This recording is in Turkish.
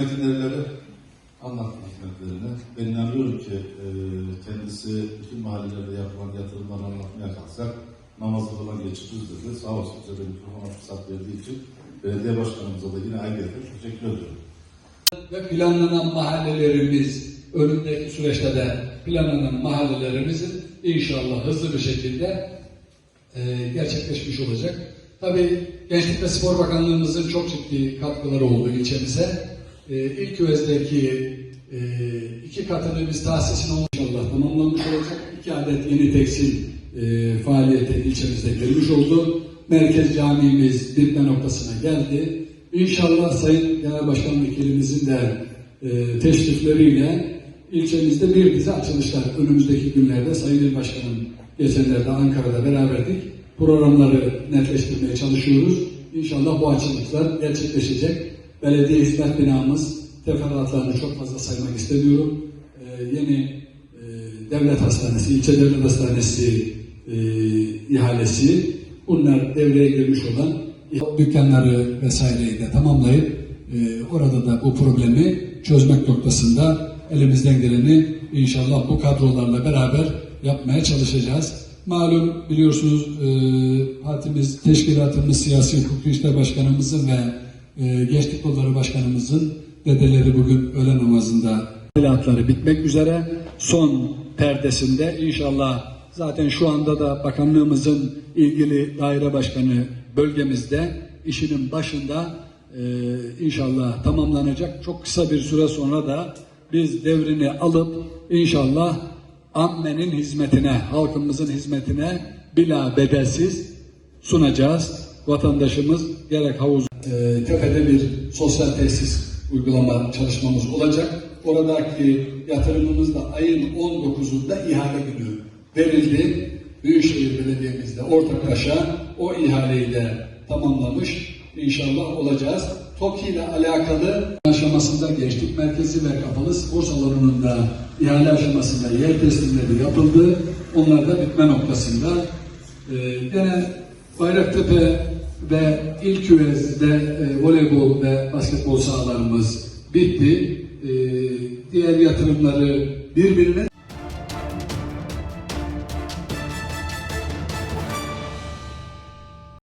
Hizmetleri anlattı. Ben inanıyorum ki e, kendisi bütün mahallelerde yapılan yatırımları anlatmaya kalksak namazı falan geçiririz dedi. Sağ olsun bize de mikrofona fırsat verdiği için belediye başkanımıza da yine ayrıca teşekkür ediyorum. ve planlanan mahallelerimiz önündeki süreçte de planlanan mahallelerimizin inşallah hızlı bir şekilde e, gerçekleşmiş olacak. Tabii Gençlik ve Spor Bakanlığımızın çok ciddi katkıları oldu ilçemize. E, ilk özdeki e, iki katını biz tahsisine inşallah tamamlanmış olacak. İki adet yeni tekstil e, faaliyete ilçemizde girmiş oldu. Merkez camimiz bitme noktasına geldi. İnşallah Sayın Genel Başkan Vekilimizin de e, teşrifleriyle ilçemizde bir dizi açılışlar önümüzdeki günlerde Sayın İl Başkanım geçenlerde Ankara'da beraberdik. Programları netleştirmeye çalışıyoruz. İnşallah bu açılışlar gerçekleşecek. Belediye hizmet binamız teferruatlarını çok fazla saymak istemiyorum. E, yeni e, devlet hastanesi, ilçe devlet hastanesi e, ihalesi bunlar devreye girmiş olan dükkanları vesaireyi de tamamlayıp e, orada da bu problemi çözmek noktasında elimizden geleni inşallah bu kadrolarla beraber yapmaya çalışacağız. Malum biliyorsunuz e, partimiz, teşkilatımız, siyasi hukuki işler başkanımızın ve e, gençlik kolları başkanımızın dedeleri bugün öğle namazında tadilatları bitmek üzere. Son perdesinde inşallah zaten şu anda da bakanlığımızın ilgili daire başkanı bölgemizde işinin başında e, inşallah tamamlanacak. Çok kısa bir süre sonra da biz devrini alıp inşallah ammenin hizmetine, halkımızın hizmetine bila bedelsiz sunacağız. Vatandaşımız gerek havuz e, tepede bir sosyal tesis uygulama çalışmamız olacak. Oradaki yatırımımız da ayın 19'unda ihale günü verildi. Büyükşehir Belediye'mizde ortaklaşa o ihaleyi de tamamlamış. İnşallah olacağız. TOKİ ile alakalı aşamasında gençlik merkezi ve kapalı spor salonunda ihale aşamasında yer teslimleri yapıldı. Onlar da bitme noktasında. Ee, gene Bayraktepe ve İlküvez'de e, voleybol ve basketbol sahalarımız bitti. Ee, diğer yatırımları birbirine